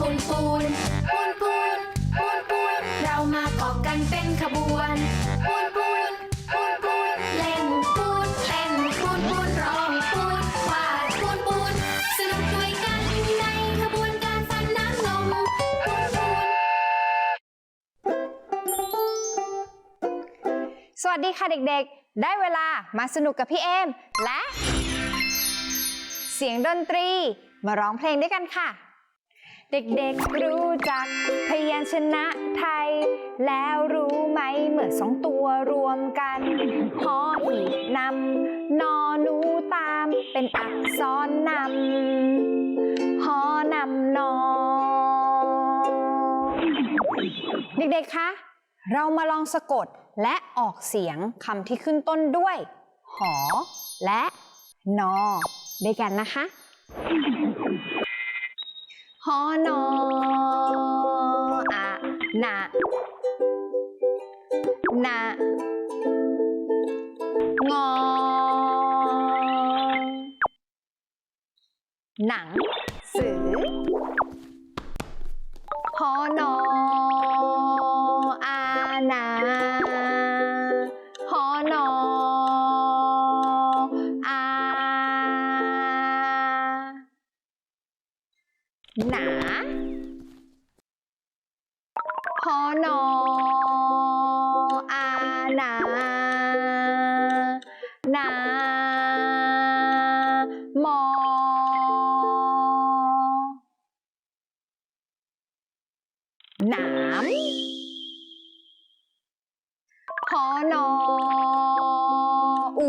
ปูนปูนปูนปูนปูนปูนเรามาเกาะกันเป็นขบวนปูนปูนปูนปูนเล่นปูนเล่นปูนปูนร้องปูนวาดปูนปูนสนุกด้วยกันในขบวนการฟันน้ำนมปูนปูนสวัสดีค่ะเด็กๆ ได้เวลามาสนุกกับพี่เอมและ เสียงดนตรีมาร้องเพลงด้วยกันค่ะ เด็กๆรู้จัก พยัญชนะไทย แล้วรู้ไหมเมื่อสองตัวรวมกันหอหีบนำนอนูตามเป็นอักษรนำหอนำนอเด็กๆ คะ เรามาลองสะกดและออกเสียงคำที่ขึ้นต้นด้วย หอ และ นอ ด้วยกันนะคะ หอนออะนะนะงอหนังสือพอนอ หนามขอนออู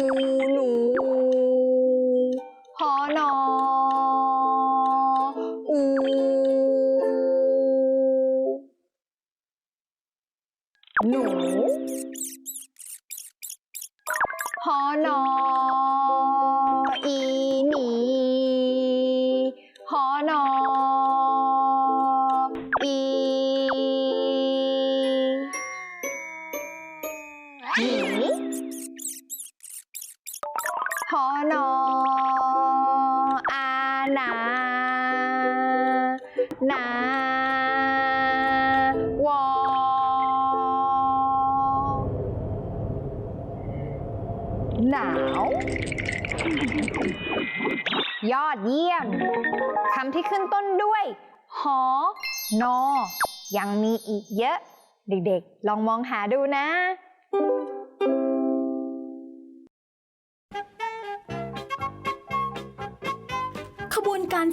หอนออานานา วอ หนาว ยอดเยี่ยม คำที่ขึ้นต้นด้วย หอ นอ ยังมีอีกเยอะ เด็กๆ ลองมองหาดูนะ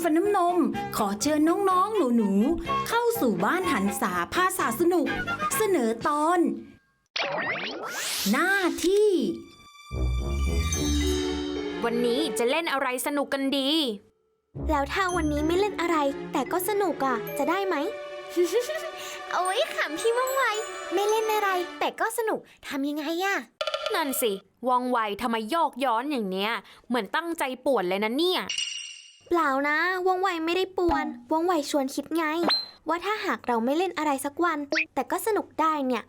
ฟันน้ำนม ขอเชิญน้องๆ หนูๆ เข้าสู่บ้านหันษาภาษาสนุก เสนอตอน หน้าที่ วันนี้จะเล่นอะไรสนุกกันดี แล้วถ้าวันนี้ไม่เล่นอะไร แต่ก็สนุกอะ จะได้ไหม โอ้ยขำพี่ว่องไว ไม่เล่นอะไร แต่ก็สนุกทำยังไงอะนั่นสิว่องไวทำไมโยกย้อนอย่างเนี้ย เหมือนตั้งใจป่วนเลยนะเนี่ย เปล่านะว่องไวไม่ได้ป่วนว่องไวชวนคิดไง ว่าถ้าหากเราไม่เล่นอะไรสักวัน แต่ก็สนุกได้เนี่ย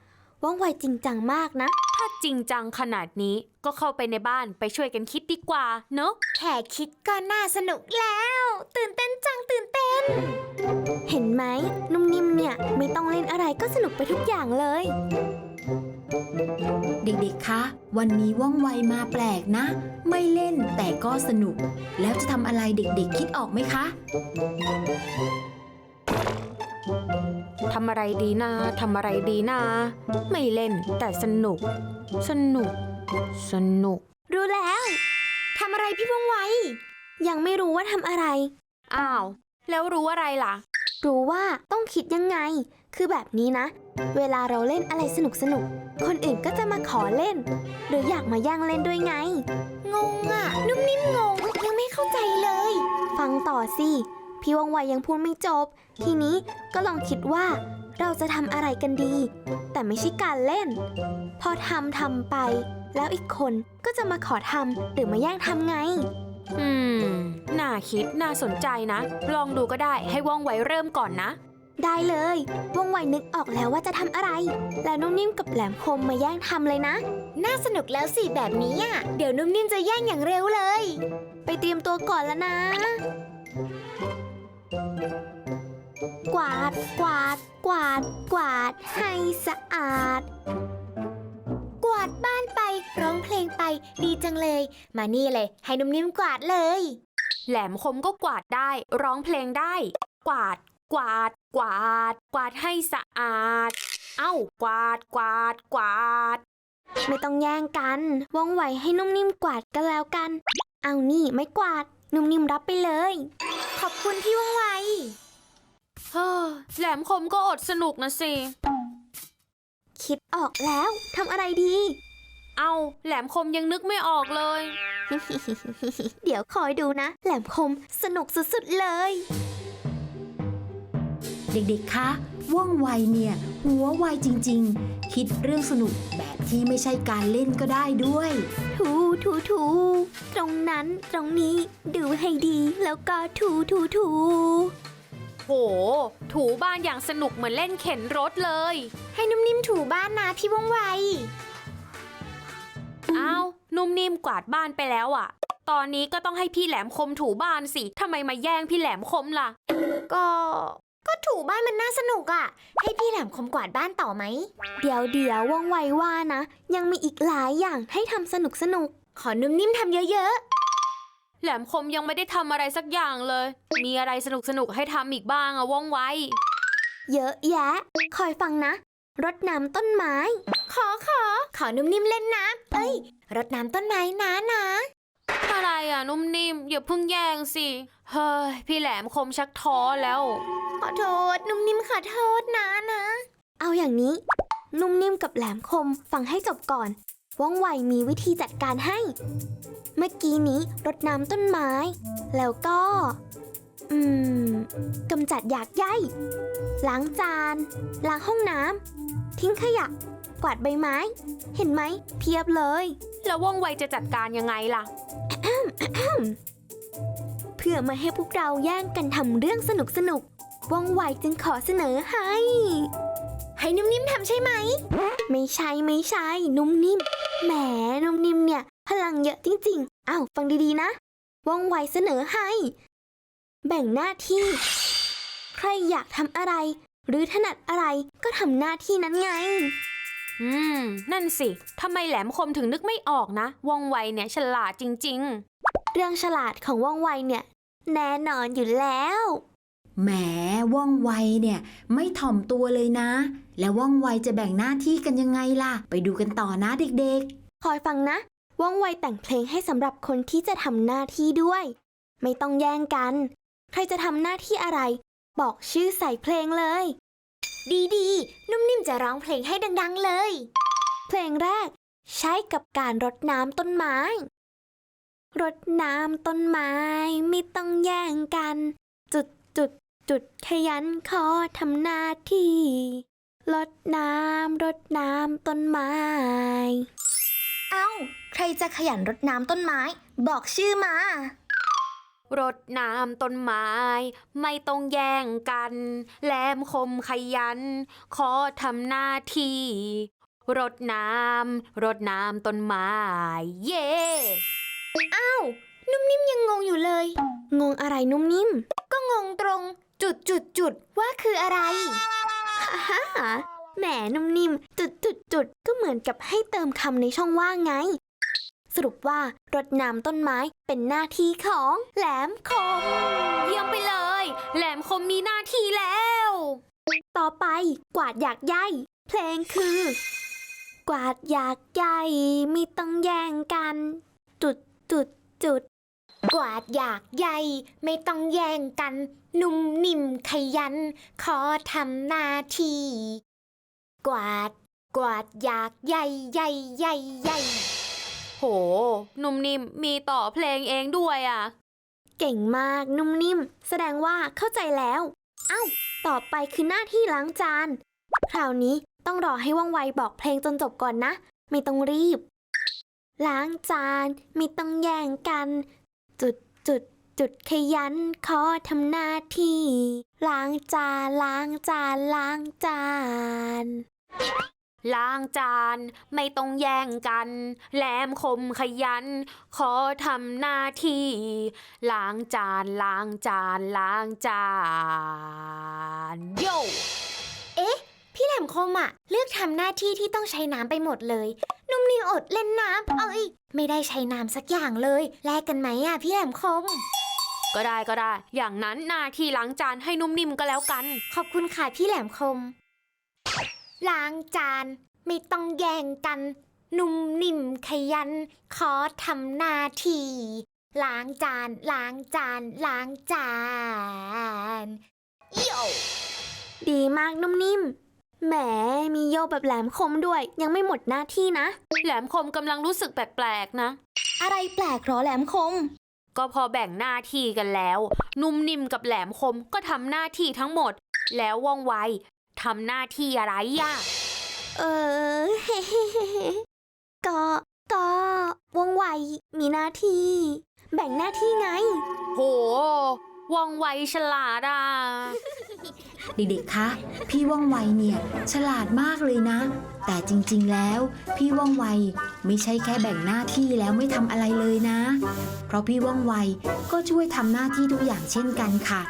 ว่องไวจริงจังมากนะ ถ้าจริงจังขนาดนี้ก็เข้าไปในบ้านไปช่วยกันคิดดีกว่าเนอะแค่คิดก็น่าสนุกแล้ว ตื่นเต้นจังตื่นเต้น เห็นไหมนุ่มนิ่มเนี่ยไม่ต้องเล่นอะไรก็สนุกไปทุกอย่างเลย เด็กๆ คะ วันนี้ว่องไวมาแปลกนะ ไม่เล่นแต่ก็สนุก แล้วจะทำอะไรเด็กๆ คิดออกไหมคะ ทำอะไรดีนะทำอะไรดีนะ ไม่เล่นแต่สนุก สนุก สนุก รู้แล้วทำอะไรพี่ว่องไว ยังไม่รู้ว่าทำอะไร อ้าว แล้วรู้อะไรล่ะ รู้ว่าต้องคิดยังไง คือแบบนี้นะ เวลาเราเล่นอะไรสนุกสนุกๆคนอื่นก็จะมาขอเล่น หรืออยากมาย่างเล่นด้วยไง งงอะ่ะ นุ่มนิ่มงง ยังไม่เข้าใจเลย ฟังต่อสิ พี่วังไวยังพูดไม่จบ ทีนี้ก็ลองคิดว่าเราจะทำอะไรกันดี แต่ไม่ใช่การเล่น พอทำทำไป แล้วอีกคนก็จะมาขอทำหรือมาแย่งทำไง อืม น่าคิดน่าสนใจนะ ลองดูก็ได้ให้ว่องไวเริ่มก่อนนะ ได้เลยว่องไวนึกออกแล้วว่าจะทำอะไร แล้วนุ่มนิ่มกับแหลมคมมาแย่งทำเลยนะ น่าสนุกแล้วสิแบบนี้อะ เดี๋ยวนุ่มนิ่มจะแย่งอย่างเร็วเลย ไปเตรียมตัวก่อนแล้วนะ กวาด กวาด กวาด กวาด ให้สะอาด กวาดบ้านไป ร้องเพลงไป ดีจังเลย มานี่เลย ให้นุ่มนิ่มกวาดเลย แหลมคมก็กวาดได้ ร้องเพลงได้ กวาด กวาด กวาด กวาดให้สะอาด เอ้า กวาด กวาด กวาด ไม่ต้องแย่งกันว่องไวให้นุ่มนิ่มกวาดกันแล้วกัน เอานี่ไม่กวาด นุ่มนิ่มรับไปเลย ขอบคุณพี่ว่องไวเฮ้อแหลมคมก็อดสนุกนะสิ คิดออกแล้วทำอะไรดี เอ้า แหลมคมยังนึกไม่ออกเลย เดี๋ยวคอยดูนะ แหลมคมสนุกสุดๆเลย เด็กๆ คะว่องไวเนี่ย หัวไวจริงๆ คิดเรื่องสนุกแบบที่ไม่ใช่การเล่นก็ได้ด้วย ถูถูถูตรงนั้นตรงนี้ดูให้ดีแล้วก็ถูถูถูโห ถูบ้านอย่างสนุกเหมือนเล่นเข็นรถเลย ให้นุ่มนิ่มถูบ้านนะพี่ว่องไวเอ้านุ่มนิ่มกวาดบ้านไปแล้วอะตอนนี้ก็ต้องให้พี่แหลมคมถูบ้านสิทำไมมาแย่งพี่แหลมคมล่ะ ก็ ก็ถูบ้านมันน่าสนุกอะ่ะ ให้พี่แหลมคมกวาดบ้านต่อไหม เดี๋ยวเดี๋ยวว่องไวว่านะ ยังมีอีกหลายอย่างให้ทำสนุกสนุก ขอนุ่มนิ่มทำเยอะแหลมคมยังไม่ได้ทำอะไรสักอย่างเลย มีอะไรสนุกสนุกๆให้ทำอีกบ้างอะว่องไวๆเยอะแยะ คอยฟังนะ รดน้ำต้นไม้ขอขอ ขอนุ่มนิ่มเล่นน้ำเอ้ย รดน้ำต้นไม้นะนะอะไรอะนุ่มนิ่มอย่าเพิ่งแย่งสิ เฮ้ย พี่แหลมคมชักท้อแล้ว ขอโทษ นุ่มนิ่มขอโทษนะนะ เอาอย่างนี้ นุ่มนิ่มกับแหลมคมฟังให้จบก่อน ว่องไวมีวิธีจัดการให้ เมื่อกี้นี้รดน้ำต้นไม้ แล้วก็ อืมกำจัดหยากใยล้างจาน ล้างห้องน้ำทิ้งขยะ กวาดใบไม้ เห็นไหมเพียบเลย แล้วว่องไวจะจัดการยังไงล่ะ เพื่อไมาให้พวกเราแย่งกันทำเรื่องสนุกสนุกๆ ว่องไวจึงขอเสนอให้ ให้นุ่มนิ่มทำใช่ไหม ไม่ใช่ไม่ใช่นุ่มนิ่ม แหมนุ่มนิ่มเนี่ย พลังเยอะจริงๆ อ้าว ฟังดีๆนะ ว่องไวเสนอให้ แบ่งหน้าที่ ใครอยากทำอะไร หรือถนัดอะไรก็ทำหน้าที่นั้นไง อืม นั่นสิทำไมแหลมคมถึงนึกไม่ออกนะว่องไวเนี่ยฉลาดจริงเรื่องฉลาดของว่องไวเนี่ย แน่นอนอยู่แล้ว แหมว่องไวเนี่ย ไม่ถ่อมตัวเลยนะ แล้วว่องไวจะแบ่งหน้าที่กันยังไงล่ะ ไปดูกันต่อนะเด็กคอยฟังนะ ว่องไวแต่งเพลงให้สำหรับคนที่จะทำหน้าที่ด้วย ไม่ต้องแย่งกัน ใครจะทำหน้าที่อะไร บอกชื่อใส่เพลงเลย ดีๆนุ่มนิ่มจะร้องเพลงให้ดัง ๆเลย เพลงแรก ใช้กับการรดน้ำต้นไม้ รดน้ำต้นไม้ไม่ต้องแย่งกัน จุดจุดขยันขอทำหน้าที่รดน้ำรดน้ำต้นไม้ เอ้า ใครจะขยันรดน้ำต้นไม้ บอกชื่อมาๆรดน้ำต้นไม้ ไม่ต้องแย่งกัน แหลมคมขยัน ขอทำหน้าที่รดน้ำรดน้ำต้นไม้ เย่เอ้านุ่มนิ่มยังงงอยู่เลย งงอะไรนุ่มนิ่ม ก็งงตรง จุดจุดจุดว่าคืออะไรฮ่าฮ่าแหมนุ่มนิ่มจุดจุดจุดก็เหมือนกับให้เติมคำในช่องว่างไง สรุปว่ารดน้ำต้นไม้เป็นหน้าที่ของแหลมคม เยี่ยมไปเลย แหลมคมมีหน้าที่แล้ว ต่อไปกวาดอยากใยเพลงคือ กวาดอยากใยไม่ต้องแย่งกัน จุดจุดจุด กวาดอยากใยไม่ต้องแย่งกัน นุ่มนิ่มขยัน ขอทำหน้าที่กวาด กวาดอยากใยใยใยใยโห นุ่มนิ่มมีต่อเพลงเองด้วยอะ เก่งมากนุ่มนิ่ม แสดงว่าเข้าใจแล้ว เอ้า ต่อไปคือหน้าที่ล้างจาน คราวนี้ต้องรอให้ว่องไวบอกเพลงจนจบก่อนนะ ไม่ต้องรีบ ล้างจานไม่ต้องแย่งกัน จุดจุดจุดขยันขอทำหน้าที่ล้างจานล้างจานล้างจาน ล้างจานไม่ต้องแย่งกันแหลมคมขยัน ขอทำหน้าที่ล้างจานล้างจานล้างจานโยเอ๊ะ พี่แหลมคมอะเลือกทำหน้าที่ที่ต้องใช้น้ำไปหมดเลย นุ่มนิ่มอดเล่นน้ำเอ้ย ไม่ได้ใช้น้ำสักอย่างเลย แลกกันไหมอะพี่แหลมคม ก็ได้ก็ได้ อย่างนั้นหน้าที่ล้างจานให้นุ่มนิ่มก็แล้วกัน ขอบคุณค่ะพี่แหลมคม ล้างจาน ไม่ต้องแย่งกัน นุ่มนิ่มขยัน ขอทำหน้าที่ ล้างจาน ล้างจาน ล้างจานโยดีมากนุ่มนิ่ม แหมมีโยแบบแหลมคมด้วย ยังไม่หมดหน้าที่นะ แหลมคมกำลังรู้สึกแปลกๆนะ อะไรแปลกหรอแหลมคม ก็พอแบ่งหน้าที่กันแล้ว นุ่มนิ่มกับแหลมคมก็ทำหน้าที่ทั้งหมด แล้วว่องไวทำหน้าที่อะไรอะเออก็ ก็ว่องไวมีหน้าที่ แบ่งหน้าที่ไง โหว่องไวฉลาดอะ เด็กๆ คะ พี่ว่องไวเนี่ย ฉลาดมากเลยนะ แต่จริงๆ แล้ว พี่ว่องไวไม่ใช่แค่แบ่งหน้าที่แล้วไม่ทำอะไรเลยนะ เพราะพี่ว่องไวก็ช่วยทำหน้าที่ทุกอย่างเช่นกันค่ะ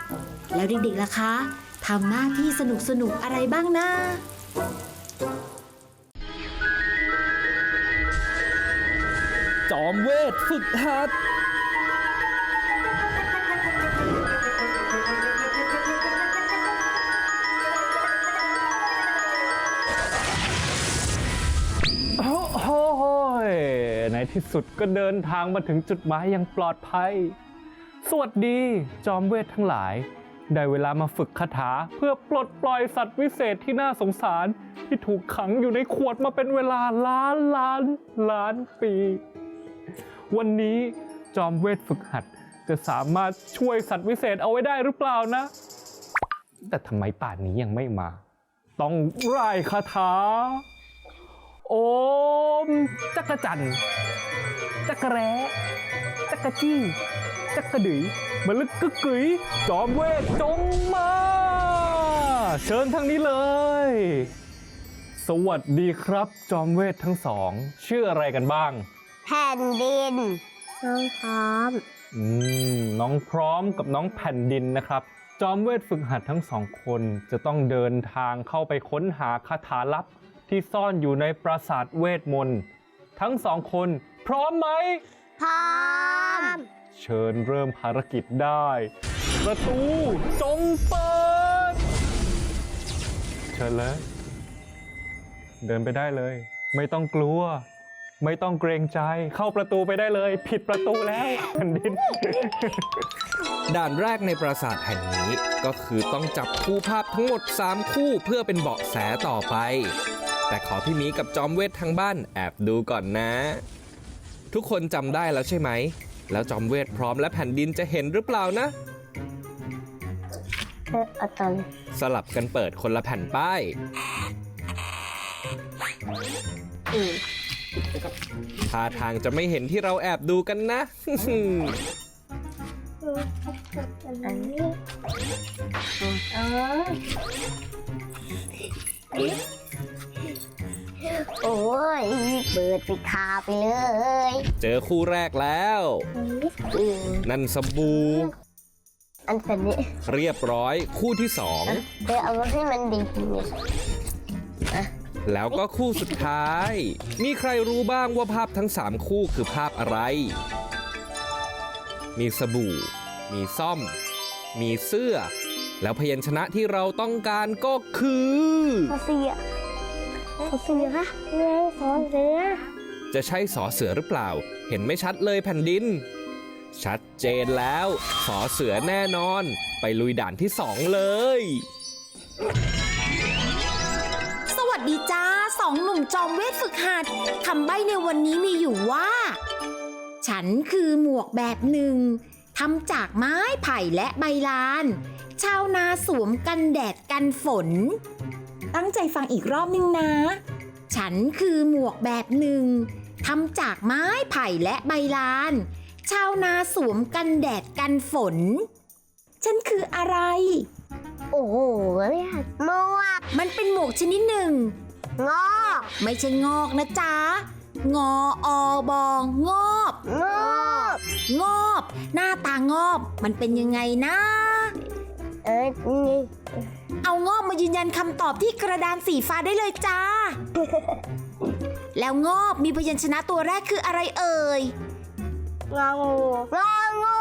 แล้วเด็กๆ ล่ะคะทำหน้าที่สนุกๆ อะไรบ้างนะจอมเวทฝึกหัด ที่สุดก็เดินทางมาถึงจุดหมายอย่างปลอดภัย สวัสดีจอมเวททั้งหลาย ได้เวลามาฝึกคาถาเพื่อปลดปล่อยสัตว์วิเศษที่น่าสงสารที่ถูกขังอยู่ในขวดมาเป็นเวลาล้านล้านล้านปี วันนี้จอมเวทฝึกหัดจะสามารถช่วยสัตว์วิเศษเอาไว้ได้หรือเปล่านะ แต่ทำไมป่านนี้ยังไม่มา ต้องร่ายคาถา โอม จักรจันทร์จักรแร้จักรจี้ จักรดือยมะลึกกึกกึ๋ยจอมเวทจงมา เชิญทางนี้เลย สวัสดีครับ จอมเวททั้งสองชื่ออะไรกันบ้าง แผ่นดินน้องพร้อมอืมน้องพร้อมกับน้องแผ่นดินนะครับ จอมเวทฝึกหัดทั้งสองคนจะต้องเดินทางเข้าไปค้นหาคาถาลับ ที่ซ่อนอยู่ในปราสาทเวทมนต์ ทั้งสองคนพร้อมไหม พร้อม เชิญเริ่มภารกิจได้ ประตูจงเปิด เชิญเลยเดินไปได้เลย ไม่ต้องกลัว ไม่ต้องเกรงใจเข้าประตูไปได้เลย ผิดประตูแล้วแผ่นดิน ด่านแรกในปราสาทแห่งนี้ก็คือต้องจับคู่ภาพทั้งหมด 3 คู่เพื่อเป็นเบาะแสต่อไป แต่ขอพี่หมีกับจอมเวททางบ้านแอบดูก่อนนะ ทุกคนจำได้แล้วใช่ไหม แล้วจอมเวทพร้อมและแผ่นดินจะเห็นหรือเปล่านะสลับกันเปิดคนละแผ่นป้ายท่าทางจะไม่เห็นที่เราแอบดูกันนะ โอ้ย เปิดปิดคาไปเลยเจอคู่แรกแล้ว อืมนั่นสบู่อันเป็นนี้เรียบร้อยคู่ที่สองเดี๋ยวเอามาให้มันดีทีนี้แล้วก็คู่สุดท้าย มีใครรู้บ้างว่าภาพทั้ง 3 คู่คือภาพอะไร มีสบู่ มีซ่อม มีเสื้อ แล้วพยัญชนะที่เราต้องการก็คือสอเสือ สอเสือคะเนื้อสอเสือ จะใช่สอเสือหรือเปล่า เห็นไม่ชัดเลยแผ่นดิน ชัดเจนแล้ว สอเสือแน่นอน ไปลุยด่านที่สองเลย สวัสดีจ้าสองหนุ่มจอมเวทฝึกหัดคำใบ้ในวันนี้มีอยู่ว่า ฉันคือหมวกแบบหนึ่งทำจากไม้ไผ่และใบลาน ชาวนาสวมกันแดดกันฝน ตั้งใจฟังอีกรอบนึงนะ ฉันคือหมวกแบบหนึ่งทำจากไม้ไผ่และใบลาน ชาวนาสวมกันแดดกันฝน ฉันคืออะไร โอ้โหเนี่ยหมวกมันเป็นหมวกชนิดหนึ่ง งอไม่ใช่งอกนะจ๊ะ งออบองงอบ งอบงอบ หน้าตางอบ มันเป็นยังไงนะ เอ้ยนี่ เอางอบมายืนยันคำตอบที่กระดานสีฟ้าได้เลยจ้า แล้วงอบมีพยัญชนะตัวแรกคืออะไรเอ่ยงองูงองู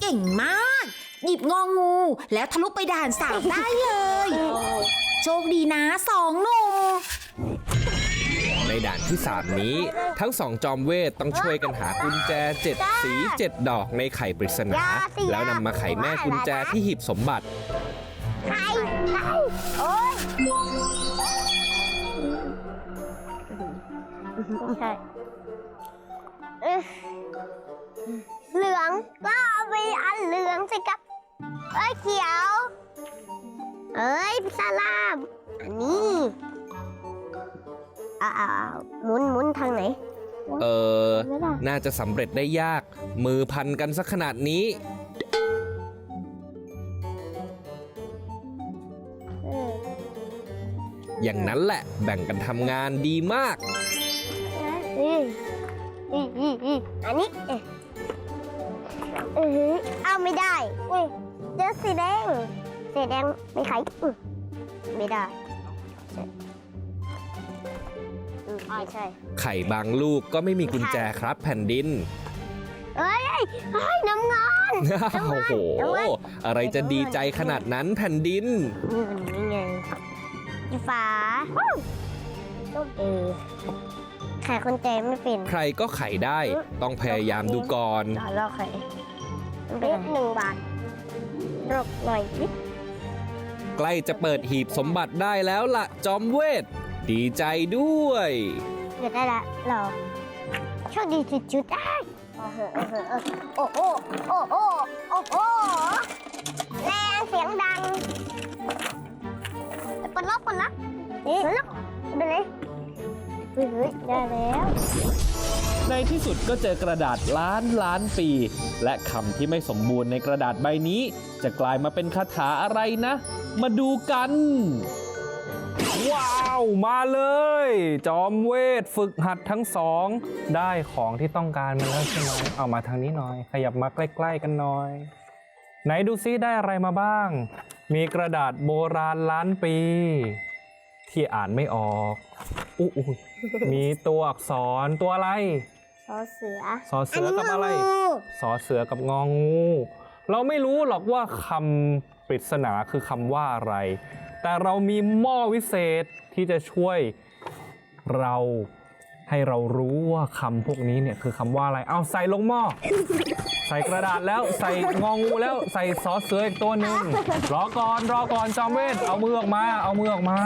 เก่งมาก หยิบงองู แล้วทะลุไปด่านสามได้เลย โชคดีนะสองหนุ่มในด่านที่ 3 นี้ ทั้งสองจอมเวทต้องช่วยกันหากุญแจ 7 สี 7 ดอกในไข่ปริศนา แล้วนำมาไขแม่กุญแจที่หีบสมบัติใครใคร โอ้ยไม่ใช่เอ้ยเหลืองก็เอาไปอันเหลืองสิครับ เอ้ยเขียว เอ้ยพิซซ่าลามอันนี้อ้าวหมุนหมุนทางไหน เออไม่ได้น่าจะสำเร็จได้ยาก มือพันกันสักขนาดนี้ อย่างนั้นแหละแบ่งกันทำงานดีมากอีอีอีอีอันนี้เอ๊ะเออเอาไม่ได้อุ้ยเจอสีแดงสีแดงไม่ไขอืมไม่ได้ใช่อืมไม่ใช่ ไข่บางลูกก็ไม่มีกุญแจครับแผ่นดินเอ้ยเฮ้ยน้ำเงิน โอ้โห อะไรจะดีใจขนาดนั้นแผ่นดิน นี่มันนี่ไงอี ฝาเออไขคนใจไม่เป็นใครก็ไขได้ ต้องพยายามดูก่อน ต่อรอไขมันเป็นหนึ่งบาทรบหน่อยสิใกล้จะเปิดหีบสมบัติได้แล้วล่ะ จอมเวท ดีใจด้วย เกิดได้ละเราโชคดีจุดๆได้โอ้โหโอ้โหโอ้โหแรงเสียงดัง ปลดล็อกปลดล็อกนี่ปลดล็อกไปเลยเฮ้ยได้แล้ว ในที่สุดก็เจอกระดาษล้านล้านปี และคำที่ไม่สมบูรณ์ในกระดาษใบนี้ จะกลายมาเป็นคาถาอะไรนะ มาดูกัน ว้าว มาเลย จอมเวทฝึกหัดทั้งสอง ได้ของที่ต้องการมาแล้วใช่ไหมเอามาทางนี้หน่อย ขยับมาใกล้ ๆ กันหน่อย ไหนดูซิได้อะไรมาบ้าง มีกระดาษโบราณล้านปี ที่อ่านไม่ออกอู้อู้มีตัวอักษรตัวอะไรซอเสือสอเสือกับอะไรสอเสือกับงองู เราไม่รู้หรอกว่าคำปริศนาคือคำว่าอะไร แต่เรามีหม้อวิเศษที่จะช่วยเราให้เรารู้ว่าคำพวกนี้เนี่ยคือคำว่าอะไร เอาใส่ลงหม้อ ใส่กระดาษแล้วใส่งองูแล้วใส่สอเสืออีกตัวหนึ่งรอก่อนรอก่อนจอมเวทเอามือออกมาเอามือออกมา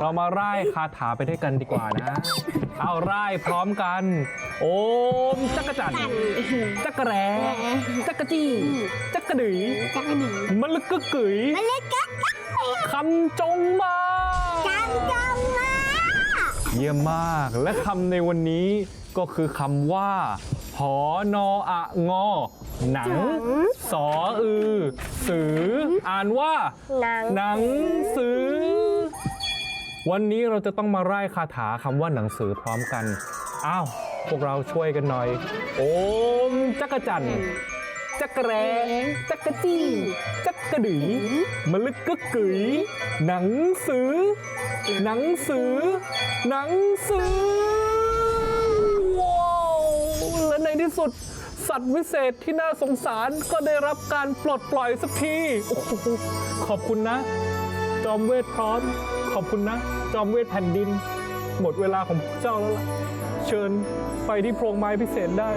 เรามาไล่คาถาไปด้วยกันดีกว่านะ เอาไล่พร้อมกัน โอมจักรจันทร์จักรแร้จักรจี้จักรดือจักรดีมะลึกกึกกึ๋ยมันเล็กกักคำจงมาจังจังมาเยี่ยมมากและคำในวันนี้ก็คือคำว่าหอนออะงอ หนัง สออือ สือ อ่านว่า หนัง หนังสือ วันนี้เราจะต้องมาไล่คาถาคำว่าหนังสือพร้อมกัน อ้าว พวกเราช่วยกันหน่อย โอมจักรจันทร์จักรแร้จักรจี้จักรดือมะลึกกึกกึ๋ยหนังสือ หนังสือ หนังสือว้าวและในที่สุด สัตว์วิเศษที่น่าสงสารก็ได้รับการปลดปล่อยสักที โอ้โห ขอบคุณนะ จอมเวทพร้อม ขอบคุณนะ จอมเวทแผ่นดิน หมดเวลาของพวกเจ้าแล้วล่ะ เชิญไปที่โพรงไม้พิเศษได้